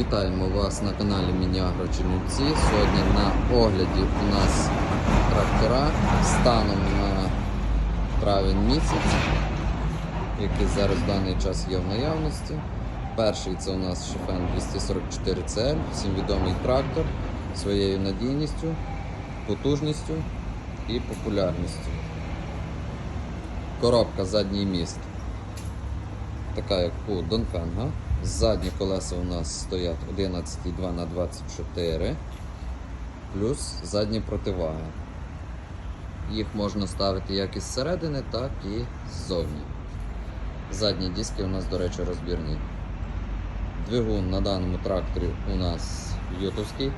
Вітаємо вас на каналі Мініагро Чернівці. Сьогодні на огляді у нас трактора станом на травень місяць, який зараз в даний час є в наявності. Перший це у нас Шефен 244 CL, всім відомий трактор своєю надійністю, потужністю і популярністю. Коробка задній міст така як у Донфенга. Задні колеса у нас стоять 11,2 на 24 плюс задні противаги. Їх можна ставити як із середини, так і ззовні. Задні диски у нас, до речі, розбірні. Двигун на даному тракторі у нас ютовський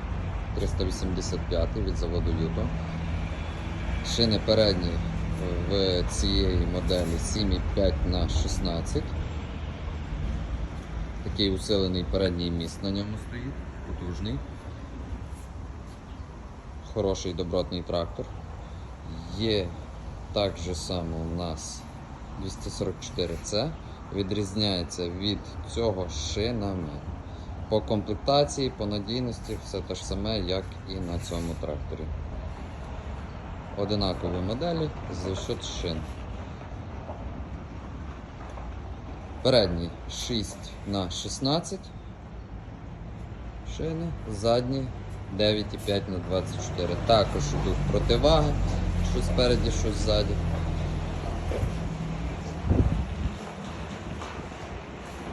385 від заводу Юто. Шини передні в цієї моделі 7,5 на 16 Такий усилений передній міст на ньому стоїть, потужний. Хороший добротний трактор. Є так же само у нас 244C. Відрізняється від цього шинами. По комплектації, по надійності, все те ж саме, як і на цьому тракторі. Одинакові моделі за счет шин. Передній 6 на 16 шини, задні 9,5 на 24. Також йдуть противаги, що спереді, що ззаді.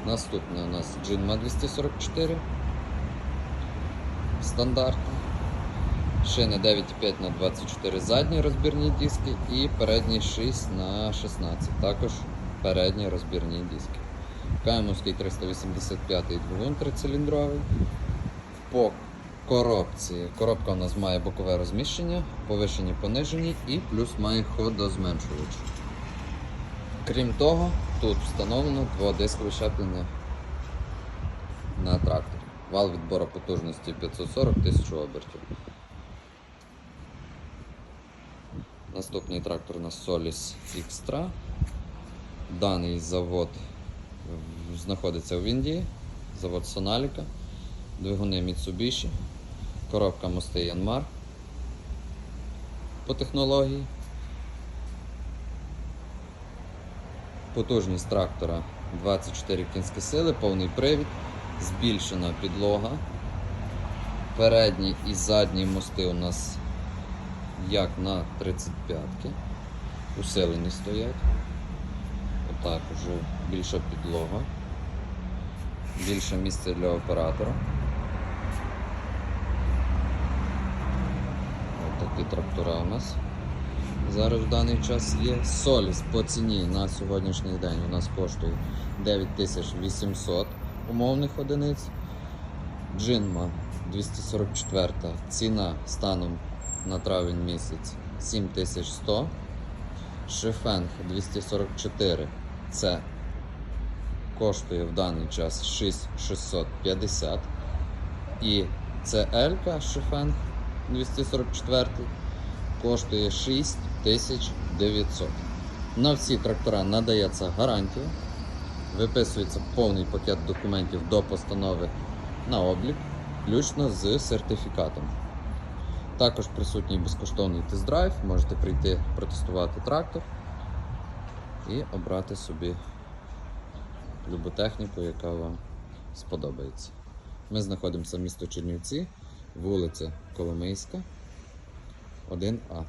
Наступне у нас Джинма 244. Стандартні. Шини 9,5 на 24 задні розбірні диски і передні 6 на 16. Також передні розбірні диски. Каймовський 385 двигун трициліндровий. По коробці. Коробка у нас має бокове розміщення, повишені, понижені і плюс має ходозменшувач. Крім того, тут встановлено дводискове щеплення на тракторі. Вал відбору потужності 540 тисяч обертів. Наступний трактор у нас Solis Xtra. Даний завод знаходиться в Індії, завод Соналіка, двигуни Mitsubishi, коробка мости Янмар по технології. Потужність трактора 24 кінські сили, повний привід, збільшена підлога. Передні і задні мости у нас як на 35-ки. Усилені стоять. Отак уже більша підлога. Більше місця для оператора. Ось такі трактора у нас. Зараз в даний час є. Соліс по ціні на сьогоднішній день у нас коштує 9800 умовних одиниць. Джинма 244 ціна станом на травень місяць 7100. Шефенг 244 це коштує в даний час 6650. І CL Шефенг 244 коштує 6900. На всі трактора надається гарантія. Виписується повний пакет документів до постанови на облік, включно з сертифікатом. Також присутній безкоштовний тест-драйв. Можете прийти протестувати трактор і обрати собі любу техніку, яка вам сподобається. Ми знаходимося в місто Чернівці, вулиця Коломийська, 1А.